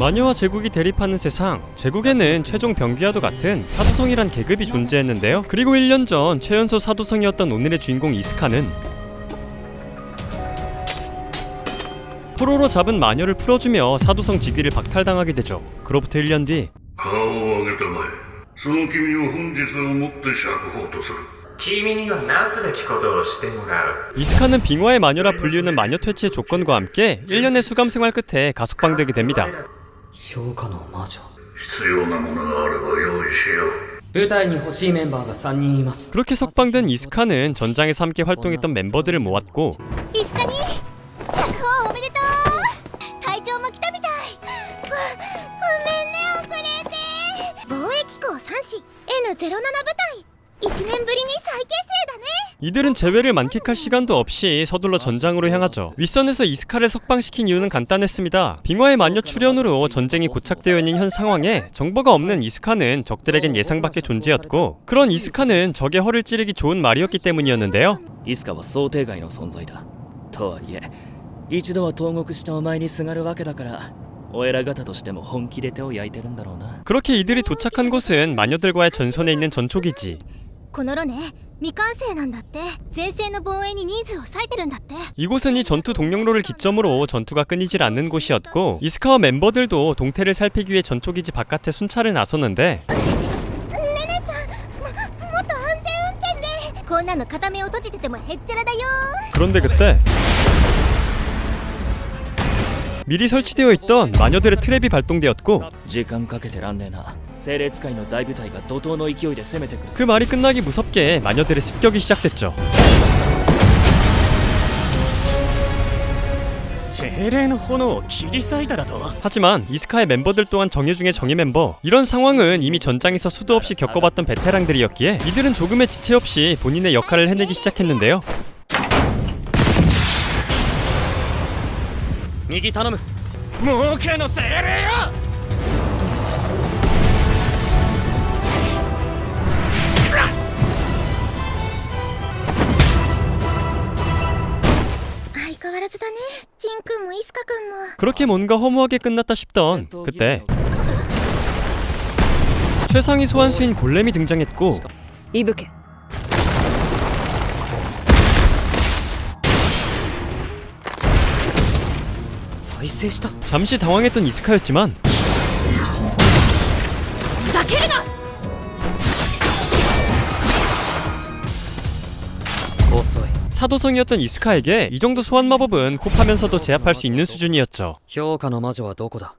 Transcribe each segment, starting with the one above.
마녀와 제국이 대립하는 세상 제국에는 최종 병기와도 같은 사두성이란 계급이 존재했는데요 그리고 1년 전 최연소 사두성이었던 오늘의 주인공 이스카는 포로로 잡은 마녀를 풀어주며 사두성 직위를 박탈당하게 되죠 그로부터 1년 뒤 顔を上げたまえその君を本日をもって釈放とする君にはなすべきことをしてもらう 이스카는 빙화의 마녀라 불리우는 마녀 퇴치의 조건과 함께 1년의 수감 생활 끝에 가석방되게 됩니다 評価の魔女必要なものがあれば用意しよう部隊に欲しいメンバーが3人います 그렇게 석방된 이스카는 전장에서 함께 활동했던 멤버들을 모았고 イスカに釈放おめでとう隊長も来たみたいごごめんね遅れて防衛機構3市 N07 部隊1年ぶりに再結成だね 이들은 재회를 만끽할 시간도 없이 서둘러 전장으로 향하죠. 윗선에서 이스카를 석방시킨 이유는 간단했습니다. 빙화의 마녀 출현으로 전쟁이 고착되어 있는 현 상황에 정보가 없는 이스카는 적들에겐 예상 밖의 존재였고 그런 이스카는 적의 허를 찌르기 좋은 말이었기 때문이었는데요. イスカは想定外の存在だとはいえ一度は投獄したお前にすがるわけだからお偉方としても本気で手を焼いてるんだろうな 그렇게 이들이 도착한 곳은 마녀들과의 전선에 있는 전초기지. このロね未完成なんだって前線の防衛に人数を割いてるんだって 이곳은 이 전투 동력로를 기점으로 전투가 끊이질 않는 곳이었고 이스카와 멤버들도 동태를 살피기 위해 전초기지 바깥에 순찰을 나섰는데 ねねちゃんももっと安全運転でこんなの片目を閉じててもへっちゃらだよ 그런데 그때 미리 설치되어 있던 마녀들의 트랩이 발동되었고 時間かけてらんねえな 精霊使いの大部隊が怒涛の勢いで攻めてくる 그 말이 끝나기 무섭게 마녀들의 습격이 시작됐죠. 精霊の炎を切り裂いただと 하지만 이스카의 멤버들 또한 정예 중에 정예 멤버. 이런 상황은 이미 전장에서 수도 없이 겪어봤던 베테랑들이었기에 이들은 조금의 지체 없이 본인의 역할을 해내기 시작했는데요. 右頼む儲けの精霊よ 그렇게 뭔가 허무하게 끝났다 싶던 그때 최상위 소환수인 골렘이 등장했고 이브케. 잠시 당황했던 이스카였지만 사도성이었던 이스카에게 이 정도 소환 마법은 kop하면서도 제압할 수 있는 수준이었죠. 評価の魔女はどこだ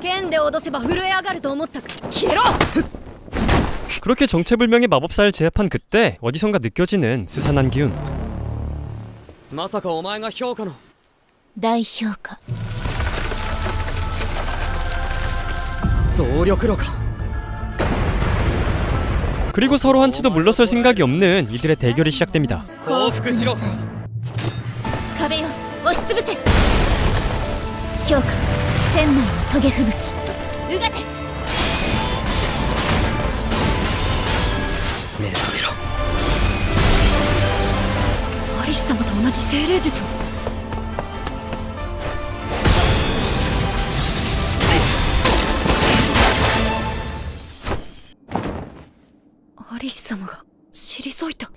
剣で脅せば震え上がると思ったか消えろ 그렇게 정체불명의 마법사를 제압한 그때 어디선가 느껴지는 스산한 기운. まさかお前が評価の大評価動力炉か 그리고 서로 한치도 물러설 생각이 없는 이들의 대결이 시작됩니다. 降伏しろ壁を押しつぶせ評価千枚のトゲ吹雪うがて目覚めろアリス様と同じ精霊術を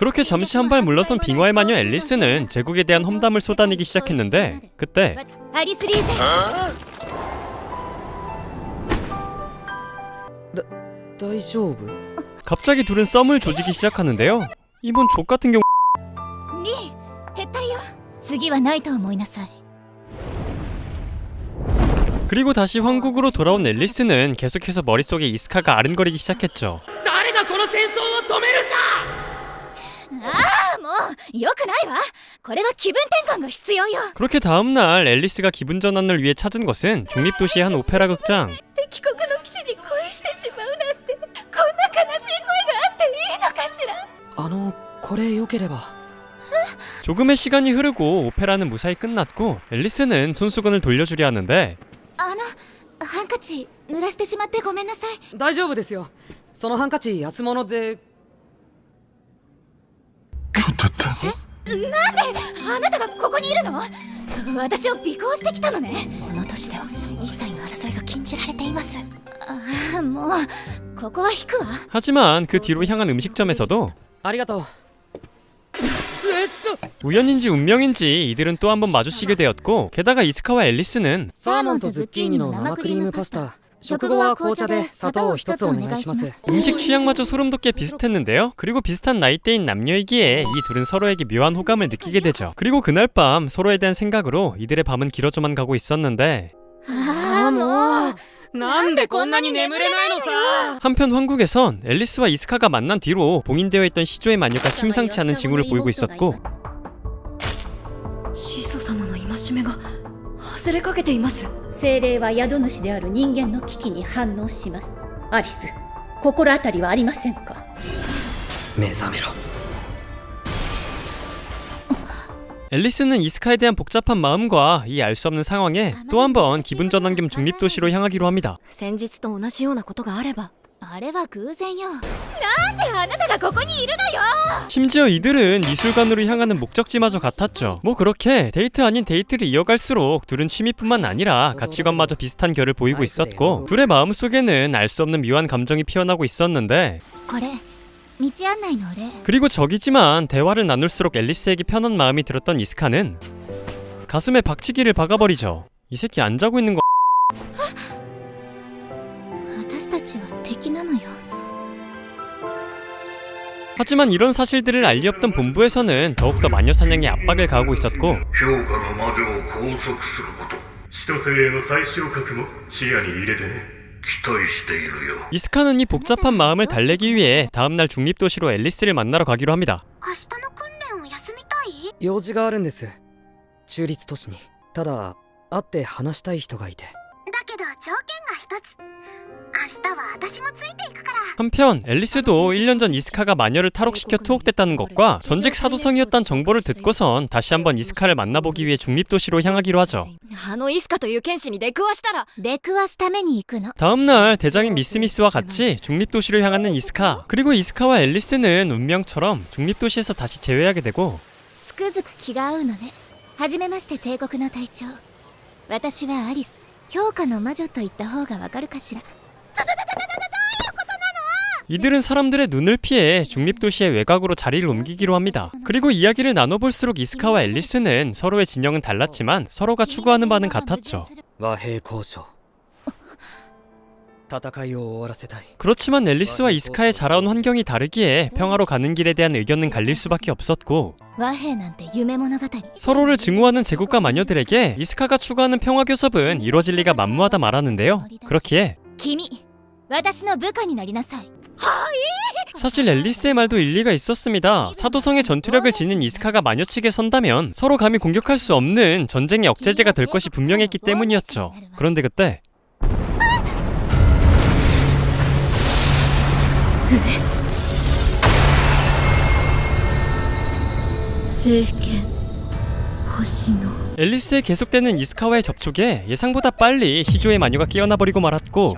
그렇게 잠시 한 발 물러선 빙화의 마녀 앨리스는 제국에 대한 험담을 쏟아내기 시작했는데 그때 갑자기 둘은 썸을 조지기 시작하는데요. 이번 족 같은 경우 그리고 다시 황국으로 돌아온 앨리스는 계속해서 머릿속에 이스카가 아른거리기 시작했죠. ああもうよくないわこれは気分転換が必要よ 그렇게 다음날 앨리스가 기분 전환을 위해 찾은 것은 중립도시의 한 오페라 극장. 敵国の騎士に恋してしまうなんてこんな悲しい恋があっていいのかしらあのこれ良ければ 조금의 시간이 흐르고 오페라는 무사히 끝났고 앨리스는 손수건을 돌려주려 하는데 あのハンカチ濡らしてしまってごめんなさい大丈夫ですよそのハンカチ安物で あなたがここにいるの 私を尾行してきたのねこの年では一切の争いが禁じられていますああもうここは引くわ 하지만 그 뒤로 향한 음식점에서도 ありがとうえっと 우연인지 운명인지 이들은 또 한 번 마주치게 되었고 게다가 이스카와 앨리스는 サーモンとズッキーニの生クリームパスタ 食後は紅茶で砂糖を一つお願いします 음식 취향마저 소름 돋게 비슷했는데요. 그리고 비슷한 나이대인 남녀이기에 이 둘은 서로에게 묘한 호감을 느끼게 되죠. 그리고 그날 밤 서로에 대한 생각으로 이들의 밤은 길어져만 가고 있었는데 ああもうなんでこんなに眠れないのさ 한편 황국에선 앨리스와 이스카가 만난 뒤로 봉인되어 있던 시조의 마녀가 심상치 않은 징후를 보이고 있었고 始祖様の戒めが外れかけています 精霊は宿主である人間の危機に反応しますアリス心当たりはありませんか目覚めろ 앨리스는 이스카에 대한 복잡한 마음과 이 알 수 없는 상황에 또 한 번 기분 전환 겸 중립도시로 향하기로 합니다. 先日と同じようなことがあればあれは偶然よ なんであなたがここにいるのよ 심지어 이들은 미술관으로 향하는 목적지마저 같았죠. 뭐 그렇게 데이트 아닌 데이트를 이어갈수록 둘은 취미뿐만 아니라 가치관마저 비슷한 결을 보이고 있었고 둘의 마음속에는 알 수 없는 묘한 감정이 피어나고 있었는데 これ道案内のお礼 그리고 적이지만 대화를 나눌수록 앨리스에게 편한 마음이 들었던 이스카는 가슴에 박치기를 박아버리죠. 이 새끼 안 자고 있는 거 私たちは敵なのよ 하지만 이런 사실들을 알리 없던 본부에서는 더욱더 마녀 사냥에 압박을 가하고 있었고 評価の魔女を拘束すること千歳への最小核も視野に入れてね期待しているよ 이스카는 이 복잡한 마음을 달래기 위해 다음날 중립도시로 앨리스를 만나러 가기로 합니다. 明日の訓練を休みたい用事があるんです中立都市にただ会って話したい人がいてだけど条件が一つ 明日は私もついていくから 한편 앨리스도 1년 전 이스카가 마녀를 탈옥시켜 투옥됐다는 것과 전직 사도성이었다는 정보를 듣고선 다시 한번 이스카를 만나보기 위해 중립도시로 향하기로 하죠. あのイスカという剣士に出くわしたら出くわすために行くの 다음날 대장인 미스미스와 같이 중립도시로 향하는 이스카 그리고 이스카와 앨리스는 운명처럼 중립도시에서 다시 재회하게 되고 つくづく気が合うのねはじめまして帝国の隊長私はアリス評価の魔女と言った方がわかるかしら 이들은 사람들의 눈을 피해 중립도시의 외곽으로 자리를 옮기기로 합니다. 그리고 이야기를 나눠볼수록 이스카와 앨리스는 서로의 진영은 달랐지만 서로가 추구하는 바는 같았죠. 그렇지만 앨리스와 이스카의 자라온 환경이 다르기에 평화로 가는 길에 대한 의견은 갈릴 수밖에 없었고 서로를 증오하는 제국과 마녀들에게 이스카가 추구하는 평화 교섭은 이루어질 리가 만무하다 말하는데요. 그렇기에 私の部下になりなさい 사실 앨리스의 말도 일리가 있었습니다. 사도성의 전투력을 지닌 이스카가 마녀 측에 선다면 서로 감히 공격할 수 없는 전쟁의 억제제가 될 것이 분명했기 때문이었죠. 그런데 그때 聖剣星の 앨리스의 계속되는 이스카와의 접촉에 예상보다 빨리 시조의 마녀가 깨어나 버리고 말았고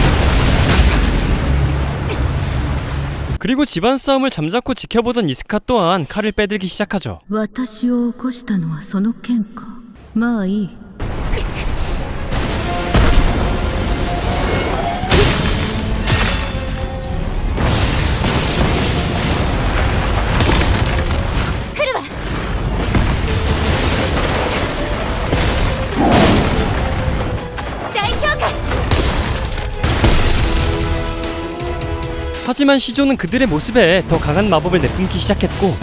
그리고 집안 싸움을 잠자코 지켜보던 이스카 또한 칼을 빼들기 시작하죠. 私を起こしたのはその件かまあいい 하지만 시조는 그들의 모습에 더 강한 마법을 내뿜기 시작했고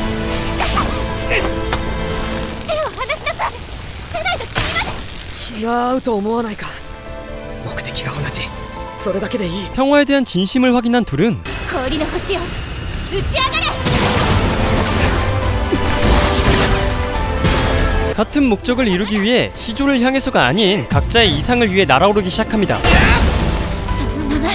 手を離しなさいじゃないと君まで気が合うと思わないか目的が同じそれだけでいい 평화에 대한 진심을 확인한 둘은 氷の星よ打ち上がれ 같은 목적을 이루기 위해 시조를 향해서가 아닌 각자의 이상을 위해 날아오르기 시작합니다. そのまま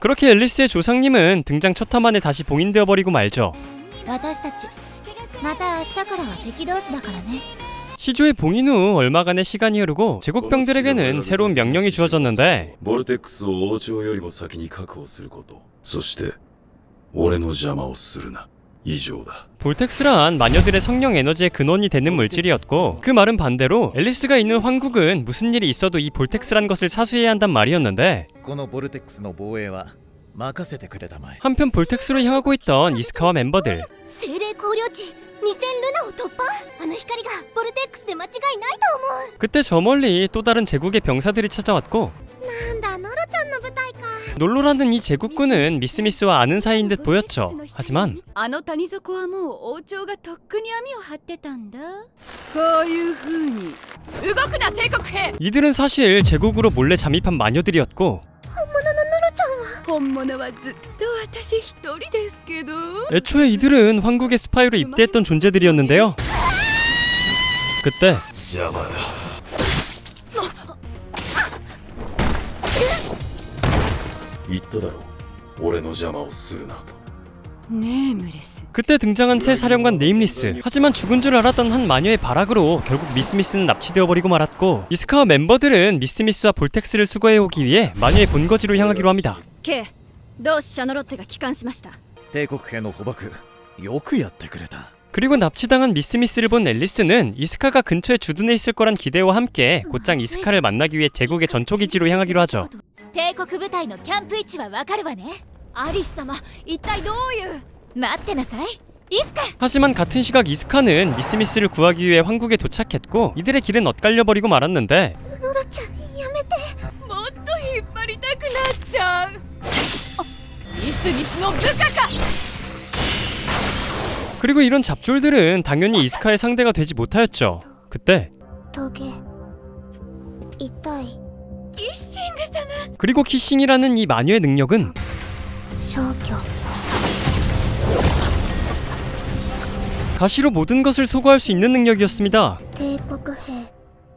그렇게 앨리스의 조상님은 등장 첫 화 만에 다시 봉인되어 버리고 말죠. 私たちまた明日からは敵同士だからね 시조의 봉인 후 얼마간의 시간이 흐르고 제국병들에게는 새로운 명령이 주어졌는데 ボルテックスを王朝よりも先に確保することそして俺の邪魔をするな 以上だ 볼텍스란 마녀들의 성령 에너지의 근원이 되는 물질이었고 그 말은 반대로 앨리스가 있는 황국은 무슨 일이 있어도 이 볼텍스란 것을 사수해야 한단 말이었는데 このボルテックスの防衛は任せてくれたまえ 한편 볼텍스로 향하고 있던 이스카와 멤버들 精霊光領地2000ルナを突破あの光がボルテックスで間違いないと思 그때 저 멀리 또 다른 제국의 병사들이 찾아왔고 うなんだノロちゃんの舞台か 놀로라는 이 제국군은 미스미스와 아는 사이인 듯 보였죠. 하지만 이들은 사실 제국으로 몰래 잠입한 마녀들이었고 애초에 이들은 황국의 스파이로 입대했던 존재들이었는데요. 그때 言っただろう俺の邪魔をするなとネームレス 그때 등장한 새 사령관 네임리스 하지만 죽은 줄 알았던 한 마녀의 발악으로 결국 미스미스는 납치되어 버리고 말았고 이스카와 멤버들은 미스미스와 볼텍스를 수거해오기 위해 마녀의 본거지로 향하기로 합니다 ケイ同志シャノロッテが帰還しました帝国兵の捕獲よくやってくれた 그리고 납치당한 미스미스를 본 앨리스는 이스카가 근처에 주둔해 있을 거란 기대와 함께 곧장 이스카를 만나기 위해 제국의 전초기지로 향하기로 하죠 帝国部隊のキャンプ位置はわかるわねアリス様一体どういう待ってなさいイスカ 하지만 같은 시각 이스카는 미스미스를 구하기 위해 황국에 도착했고 이들의 길은 엇갈려 버리고 말았는데 ノロちゃんやめてもっと引っ張りたくなっちゃうあミスミスの部下か 그리고 이런 잡졸들은 당연히 이스카의 상대가 되지 못하였죠 그때 トゲ痛いキッシング様 그리고 키싱이라는 이 마녀의 능력은 消去 가시로 모든 것을 소거할 수 있는 능력이었습니다 帝国兵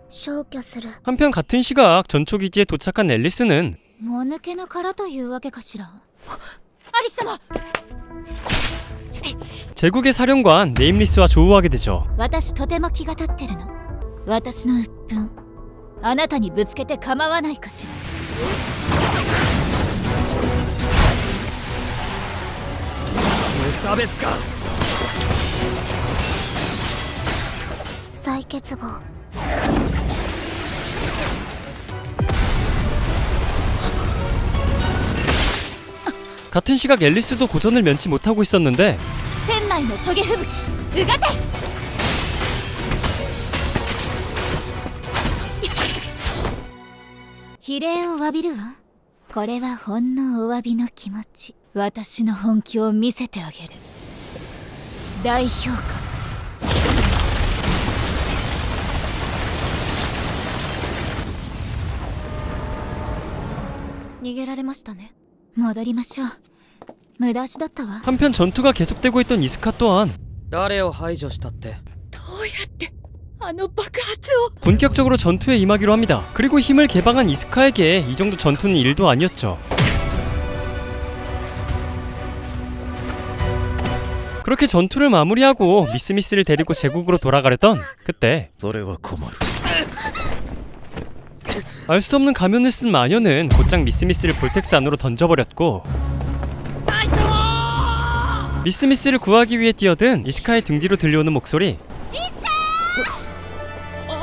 消去する 한편 같은 시각 전초기지에 도착한 앨리스는 もぬけの殻というわけかしらアリス様 제국의 사령관 네임리스와 조우하게 되죠 私とても気が立ってるの私の鬱憤 あなたにぶつけて構わないかしら無差別か再結合 같은 시각 앨리스도 고전을 면치 못하고 있었는데 船内のトゲ吹雪うがて 比例を詫びるわこれはほんのお詫びの気持ち私の本気を見せてあげる大評価逃げられましたね戻りましょう無駄足だったわ 한편 전투가 계속되고 있던 이스카 또한 誰を排除したってど 본격적으로 전투에 임하기로 합니다. 그리고 힘을 개방한 이스카에게 이 정도 전투는 일도 아니었죠. 그렇게 전투를 마무리하고 미스미스를 데리고 제국으로 돌아가려던 그때 それは困る 알 수 없는 가면을 쓴 마녀는 곧장 미스미스를 볼텍스 안으로 던져버렸고 미스미스를 구하기 위해 뛰어든 이스카의 등 뒤로 들려오는 목소리 ア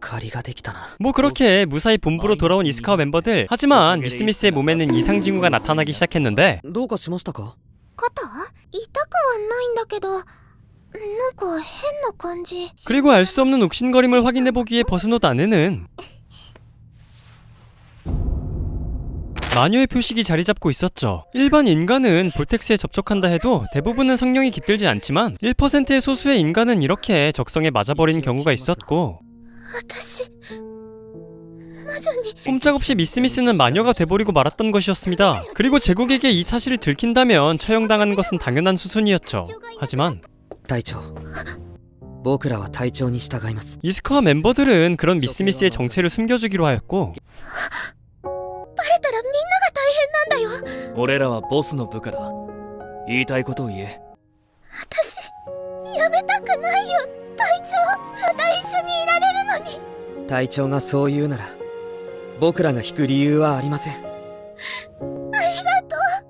借りができたな 뭐 그렇게 무사히 본부로 돌아온 이스카와 mem버들 하지만 미스미스의 몸에는 이상 징후가 나타나기 시작했는데 どうかしましたか肩痛くはないんだけどなんか変な感じ 그리고 알 수 없는 욱신거림을 확인해보기에 벗은 옷 안에는 마녀의 표식이 자리 잡고 있었죠. 일반 인간은 볼텍스에 접촉한다 해도 대부분은 성령이 깃들지 않지만 1%의 소수의 인간은 이렇게 적성에 맞아버리는 경우가 있었고 私魔女に 꼼짝없이 미스미스는 마녀가 돼버리고 말았던 것이었습니다. 그리고 제국에게 이 사실을 들킨다면 처형당하는 것은 당연한 수순이었죠. 하지만 隊長僕らは隊長に従います 이스카와 멤버들은 그런 미스미스의 정체를 숨겨주기로 하였고 バレたらみんなが大変なんだよ俺らはボスの部下だ言いたいことを言え私やめたくないよ 隊長また一緒にいられるのに隊長がそう言うなら僕らが引く理由はありません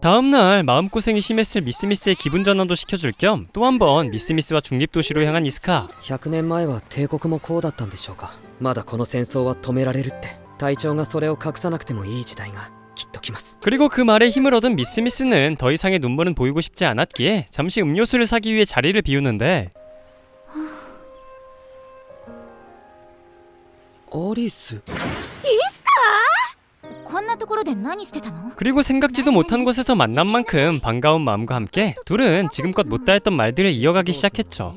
다음날 마음고생이 심했을 미스미스의 기분 전환도 시켜줄 겸 또 한 번 미스미스와 중립도시로 향한 이스카 100年前は帝国もこうだったんでしょうかまだこの戦争は止められるって隊長がそれを隠さなくてもいい時代がきっと来ます 그리고 그 말에 힘을 얻은 미스미스는 더 이상의 눈물은 보이고 싶지 않았기에 잠시 음료수를 사기 위해 자리를 비우는데 アリスこんなところで何してたの 그리고 생각지도 못한 곳에서 만난 만큼 반가운 마음과 함께 둘은 지금껏 못다 했던 말들을 이어가기 시작했죠.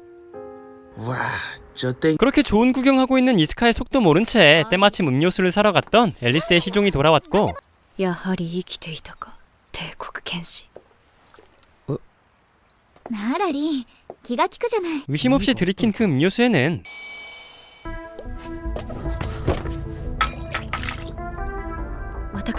그렇게 좋은 구경하고 있는 이스카의 속도 모른 채 때마침 음료수를 사러 갔던 앨리스의 시종이 돌아왔고 やはり生きていたか帝国剣士ならリン気が利くじゃない 의심 없이 들이킨 그 음료수에는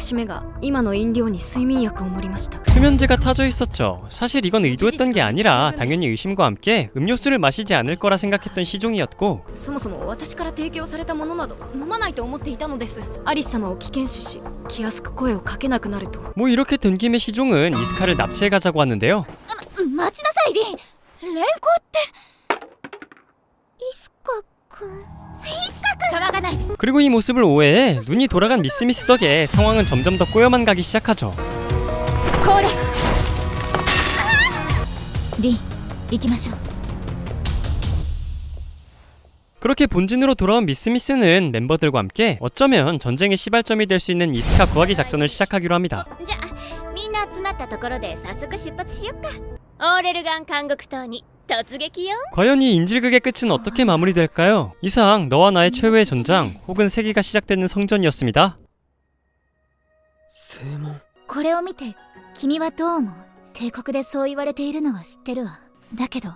私めが今の飲料に睡眠薬を盛りました 수면제가 타져 있었죠. 사실 이건 의도했던 게 아니라 당연히 의심과 함께 음료수를 마시지 않을 거라 생각했던 시종이었고 そもそも私から提供されたものなど飲まないと思っていたのですアリス様を危険視し気安く声をかけなくなると 뭐 이렇게 된 김에 시종은 이스카를 납치해 가자고 하는데요. 待ちなさいリン連行ってイスカく 그리고 이 모습을 오해해 눈이 돌아간 미스미스 덕에 상황은 점점 더 꼬여만 가기 시작하죠. これリン行きましょう 그렇게 본진으로 돌아온 미스미스는 멤버들과 함께 어쩌면 전쟁의 시발점이 될 수 있는 이스카 구하기 작전을 시작하기로 합니다. じゃあみんな集まったところで早速出発しよっか オーレルガン監獄島に突撃よ 과연 이 인질극의 끝은 어떻게 마무리될까요? 이상 너와 나의 최후의 전장 혹은 세계가 시작되는 성전이었습니다. 正門これを見て君はどう思う帝国でそう言われているのは知ってるわだけど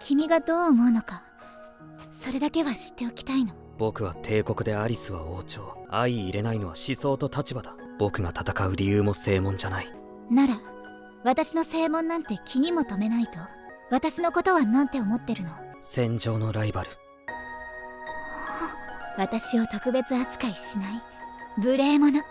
君がどう思うのかそれだけは知っておきたいの僕は帝国でアリスは王朝相入れないのは思想と立場だ僕が戦う理由も正門じゃないなら 私の正門なんて気にも留めないと。私のことはなんて思ってるの？戦場のライバル。私を特別扱いしない無礼者。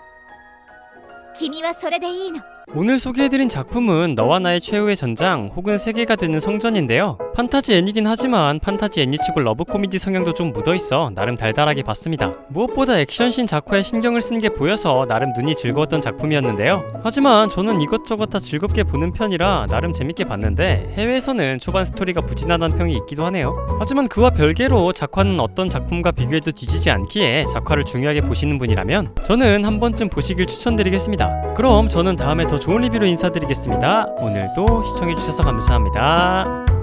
君はそれでいいの 오늘 소개해드린 작품은 너와 나의 최후의 전장 혹은 세계가 되는 성전인데요. 판타지 애니긴 하지만 판타지 애니치고 러브 코미디 성향도 좀 묻어있어 나름 달달하게 봤습니다. 무엇보다 액션씬 작화에 신경을 쓴 게 보여서 나름 눈이 즐거웠던 작품이었는데요. 하지만 저는 이것저것 다 즐겁게 보는 편이라 나름 재밌게 봤는데 해외에서는 초반 스토리가 부진하다는 평이 있기도 하네요. 하지만 그와 별개로 작화는 어떤 작품과 비교해도 뒤지지 않기에 작화를 중요하게 보시는 분이라면 저는 한 번쯤 보시길 추천드리겠습니다. 그럼 저는 다음에 더 좋은 리뷰로 인사드리겠습니다. 오늘도 시청해주셔서 감사합니다.